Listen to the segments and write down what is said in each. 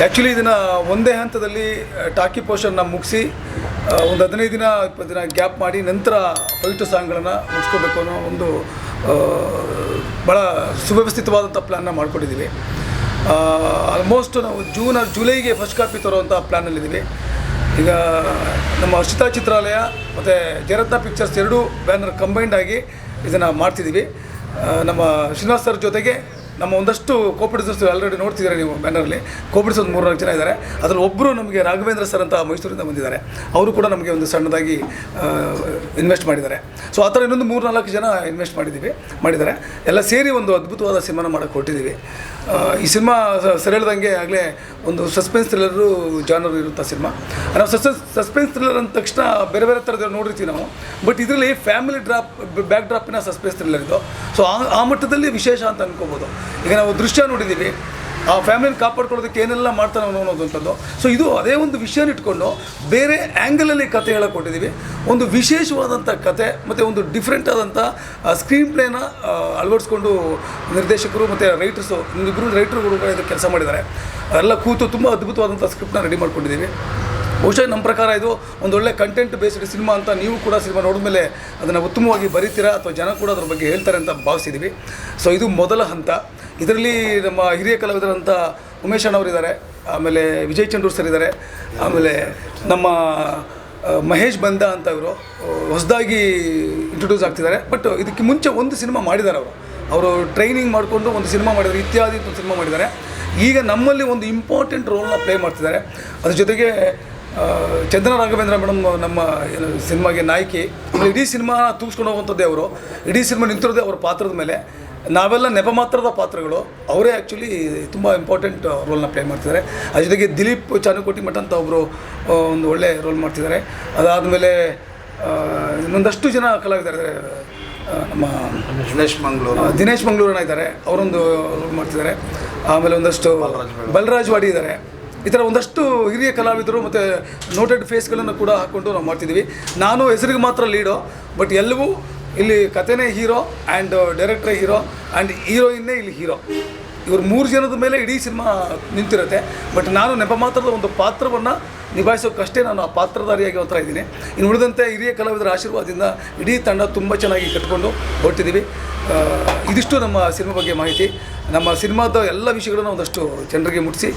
Actually ಇದನ್ನು ಒಂದೇ ಹಂತದಲ್ಲಿ ಟಾಕಿ ಪೋಷನ್ನ ಮುಗಿಸಿ ಒಂದು ಹದಿನೈದು ದಿನ, ಇಪ್ಪತ್ತು ದಿನ ಗ್ಯಾಪ್ ಮಾಡಿ ನಂತರ ಫೈಟು ಸಾಂಗ್ಗಳನ್ನು ಮುಗಿಸ್ಕೋಬೇಕು ಅನ್ನೋ ಒಂದು ಭಾಳ ಸುವ್ಯವಸ್ಥಿತವಾದಂಥ ಪ್ಲ್ಯಾನ್ನ ಮಾಡ್ಕೊಂಡಿದ್ದೀವಿ ಆಲ್ಮೋಸ್ಟ್ ನಾವು ಜೂನ್ ಆರ್ ಜುಲೈಗೆ ಫಸ್ಟ್ ಕಾಪಿ ತರುವಂಥ ಪ್ಲ್ಯಾನಲ್ಲಿದ್ದೀವಿ ಈಗ ನಮ್ಮ ಹರ್ಷಿತಾ ಚಿತ್ರಾಲಯ ಮತ್ತು ಜಯರತ್ನ ಪಿಕ್ಚರ್ಸ್ ಎರಡೂ ಬ್ಯಾನರ್ ಕಂಬೈಂಡ್ ಆಗಿ ಇದನ್ನು ಮಾಡ್ತಿದ್ದೀವಿ ನಮ್ಮ ಶ್ರೀನಿವಾಸ್ ಸರ್ ಜೊತೆಗೆ ನಮ್ಮ ಒಂದಷ್ಟು ಕೋಪಿಡಿಸರ್ಸ್ ಆಲ್ರೆಡಿ ನೋಡ್ತಿದ್ದಾರೆ ನೀವು ಬ್ಯಾನರಲ್ಲಿ ಕೋಪಿಡಿಸ್ ಒಂದು ಮೂರ್ನಾಲ್ಕು ಜನ ಇದ್ದಾರೆ. ಅದರಲ್ಲಿ ಒಬ್ಬರು ನಮಗೆ ರಾಘವೇಂದ್ರ ಸರ್ ಅಂತ ಮೈಸೂರಿಂದ ಬಂದಿದ್ದಾರೆ. ಅವರು ಕೂಡ ನಮಗೆ ಒಂದು ಸಣ್ಣದಾಗಿ ಇನ್ವೆಸ್ಟ್ ಮಾಡಿದ್ದಾರೆ. ಸೊ ಆ ಥರ ಇನ್ನೊಂದು ಮೂರು ನಾಲ್ಕು ಜನ ಇನ್ವೆಸ್ಟ್ ಮಾಡಿದ್ದೀವಿ, ಮಾಡಿದ್ದಾರೆ. ಎಲ್ಲ ಸೇರಿ ಒಂದು ಅದ್ಭುತವಾದ ಸಿನಿಮಾನ ಮಾಡೋಕ್ಕೆ ಹೊರಟಿದ್ದೀವಿ. ಈ ಸಿನಿಮಾ ಸರ್ ಹೇಳ್ದಂಗೆ ಆಗಲೇ ಒಂದು ಸಸ್ಪೆನ್ಸ್ ಥ್ರಿಲ್ಲರು ಜಾನರ್ ಇರುವಂಥ ಸಿನಿಮಾ. ನಾವು ಸಸ್ಪೆನ್ಸ್ ಸಸ್ಪೆನ್ಸ್ ಥ್ರಿಲ್ಲರ್ ಅಂದ ತಕ್ಷಣ ಬೇರೆ ಬೇರೆ ಥರದ ನೋಡಿರ್ತೀವಿ ನಾವು. ಬಟ್ ಇದರಲ್ಲಿ ಫ್ಯಾಮಿಲಿ ಡ್ರಾಪ್ ಬ್ಯಾಕ್ ಡ್ರಾಪಿನ ಸಸ್ಪೆನ್ಸ್ ಥ್ರಿಲ್ಲರ್ ಇದು ಸೊ ಆ ಮಟ್ಟದಲ್ಲಿ ವಿಶೇಷ ಅಂತ ಅನ್ಕೋಬೋದು. ಈಗ ನಾವು ದೃಶ್ಯ ನೋಡಿದ್ದೀವಿ. ಆ ಫ್ಯಾಮಿಲಿನ ಕಾಪಾಡ್ಕೊಳ್ಳೋದಕ್ಕೆ ಏನೆಲ್ಲ ಮಾಡ್ತಾನೆ ಅವನು ಅನ್ನೋದಂಥದ್ದು. ಸೊ ಇದು ಅದೇ ಒಂದು ವಿಷಯನ ಇಟ್ಕೊಂಡು ಬೇರೆ ಆ್ಯಂಗಲಲ್ಲಿ ಕತೆ ಹೇಳಕ್ಕೆ ಕೊಟ್ಟಿದ್ದೀವಿ ಒಂದು ವಿಶೇಷವಾದಂಥ ಕತೆ, ಮತ್ತು ಒಂದು ಡಿಫ್ರೆಂಟ್ ಆದಂಥ ಸ್ಕ್ರೀನ್ ಪ್ಲೇನ ಅಳವಡಿಸ್ಕೊಂಡು ನಿರ್ದೇಶಕರು ಮತ್ತು ರೈಟರ್ಸು ಇಬ್ಬರು ರೈಟರ್ಗಳು ಇದು ಕೆಲಸ ಮಾಡಿದ್ದಾರೆ. ಅದೆಲ್ಲ ಕೂತು ತುಂಬ ಅದ್ಭುತವಾದಂಥ ಸ್ಕ್ರಿಪ್ಟನ್ನ ರೆಡಿ ಮಾಡ್ಕೊಂಡಿದ್ದೀವಿ. ಬಹುಶಃ ನಮ್ಮ ಪ್ರಕಾರ ಇದು ಒಂದು ಒಳ್ಳೆ ಕಂಟೆಂಟ್ ಬೇಸ್ಡ್ ಸಿನಿಮಾ ಅಂತ ನೀವು ಕೂಡ ಸಿನಿಮಾ ನೋಡಿದ್ಮೇಲೆ ಅದನ್ನು ಉತ್ತಮವಾಗಿ ಬರೀತೀರಾ ಅಥವಾ ಜನ ಕೂಡ ಅದ್ರ ಬಗ್ಗೆ ಹೇಳ್ತಾರೆ ಅಂತ ಭಾವಿಸಿದ್ದೀವಿ. ಸೊ ಇದು ಮೊದಲ ಹಂತ. ಇದರಲ್ಲಿ ನಮ್ಮ ಹಿರಿಯ ಕಲಾವಿದರಂಥ ಉಮೇಶ್ ಅಣ್ಣವರಿದ್ದಾರೆ, ಆಮೇಲೆ ವಿಜಯ್ ಚಂಡೂರ್ ಸರ್ ಇದ್ದಾರೆ, ಆಮೇಲೆ ನಮ್ಮ ಮಹೇಶ್ ಬಂದ ಅಂತ ಇವರು ಹೊಸದಾಗಿ ಇಂಟ್ರೊಡ್ಯೂಸ್ ಆಗ್ತಿದ್ದಾರೆ. ಬಟ್ ಇದಕ್ಕೆ ಮುಂಚೆ ಒಂದು ಸಿನಿಮಾ ಮಾಡಿದ್ದಾರೆ ಅವರು. ಅವರು ಟ್ರೈನಿಂಗ್ ಮಾಡಿಕೊಂಡು ಒಂದು ಸಿನಿಮಾ ಮಾಡಿದ್ದಾರೆ, ಇತ್ಯಾದಿ ಒಂದು ಸಿನಿಮಾ ಮಾಡಿದ್ದಾರೆ. ಈಗ ನಮ್ಮಲ್ಲಿ ಒಂದು ಇಂಪಾರ್ಟೆಂಟ್ ರೋಲ್ನ ಪ್ಲೇ ಮಾಡ್ತಿದ್ದಾರೆ. ಅದ್ರ ಜೊತೆಗೆ ಚಂದ್ರ ರಾಘವೇಂದ್ರ ಮೇಡಮ್ ನಮ್ಮ ಸಿನಿಮಾಗೆ ನಾಯಕಿ. ಇಡೀ ಸಿನಿಮಾ ತೂಗಿಸ್ಕೊಂಡು ಹೋಗುವಂಥದ್ದೇ ಅವರು. ಇಡೀ ಸಿನಿಮಾ ನಿಂತಿರೋದೇ ಅವ್ರ ಪಾತ್ರದ ಮೇಲೆ. ನಾವೆಲ್ಲ ನೆಪ ಮಾತ್ರದ ಪಾತ್ರಗಳು. ಅವರೇ ಆ್ಯಕ್ಚುಲಿ ತುಂಬ ಇಂಪಾರ್ಟೆಂಟ್ ರೋಲ್ನ ಪ್ಲೇ ಮಾಡ್ತಿದ್ದಾರೆ. ಅದ್ರ ಜೊತೆಗೆ ದಿಲೀಪ್ ಚಾನುಕೋಟಿ ಮಠ ಅಂತ ಒಬ್ಬರು ಒಂದು ಒಳ್ಳೆ ರೋಲ್ ಮಾಡ್ತಿದ್ದಾರೆ. ಅದಾದಮೇಲೆ ಇನ್ನೊಂದಷ್ಟು ಜನ ಕಲಾವಿದರಿದ್ದಾರೆ. ನಮ್ಮ ದಿನೇಶ್ ಮಂಗಳೂರು. ದಿನೇಶ್ ಮಂಗಳೂರನ್ನ ಇದ್ದಾರೆ. ಅವರೊಂದು ರೋಲ್ ಮಾಡ್ತಿದ್ದಾರೆ. ಆಮೇಲೆ ಒಂದಷ್ಟು ಬಲರಾಜ್ ವಾಡಿ. ಇದ್ದಾರೆ. ಈ ಥರ ಒಂದಷ್ಟು ಹಿರಿಯ ಕಲಾವಿದರು ಮತ್ತು ನೋಟೆಡ್ ಫೇಸ್ಗಳನ್ನು ಕೂಡ ಹಾಕ್ಕೊಂಡು ನಾವು ಮಾಡ್ತಿದ್ದೀವಿ. ನಾನು ಹೆಸರಿಗೆ ಮಾತ್ರ ಲೀಡು ಬಟ್ ಎಲ್ಲವೂ ಇಲ್ಲಿ ಕಥೆನೇ ಹೀರೋ ಆ್ಯಂಡ್ ಡೈರೆಕ್ಟ್ರೇ ಹೀರೋ ಆ್ಯಂಡ್ ಹೀರೋಯಿನ್ನೇ ಇಲ್ಲಿ ಹೀರೋ. ಇವರು ಮೂರು ಜನದ ಮೇಲೆ ಇಡೀ ಸಿನಿಮಾ ನಿಂತಿರುತ್ತೆ. ಬಟ್ ನಾನು ನೆಪ ಮಾತ್ರದ ಒಂದು ಪಾತ್ರವನ್ನು ನಿಭಾಯಿಸೋಕ್ಕಷ್ಟೇ ನಾನು ಆ ಪಾತ್ರಧಾರಿಯಾಗಿ ಹೋಗ್ತಾ ಇದ್ದೀನಿ. ಇನ್ನು ಉಳಿದಂತೆ ಹಿರಿಯ ಕಲಾವಿದರ ಆಶೀರ್ವಾದದಿಂದ ಇಡೀ ತಂಡ ತುಂಬ ಚೆನ್ನಾಗಿ ಕಟ್ಕೊಂಡು ಹೊರಟಿದ್ದೀವಿ. ಇದಿಷ್ಟು ನಮ್ಮ ಸಿನಿಮಾ ಬಗ್ಗೆ ಮಾಹಿತಿ. ನಮ್ಮ ಸಿನಿಮಾದ ಎಲ್ಲ ವಿಷಯಗಳನ್ನು ಒಂದಷ್ಟು ಜನರಿಗೆ ಮುಟ್ಟಿಸಿ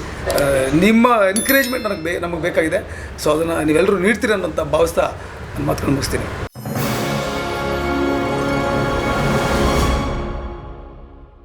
ನಿಮ್ಮ ಎನ್ಕರೇಜ್ಮೆಂಟ್ ನನಗೆ ಬೇ, ನಮಗೆ ಬೇಕಾಗಿದೆ. ಸೊ ಅದನ್ನು ನೀವೆಲ್ಲರೂ ನೀಡ್ತೀರಿ ಅನ್ನೋಂಥ ಭಾವಿಸ್ತಾ ನಾನು ಮಾತುಕೊಂಡು ಮುಗಿಸ್ತೀನಿ.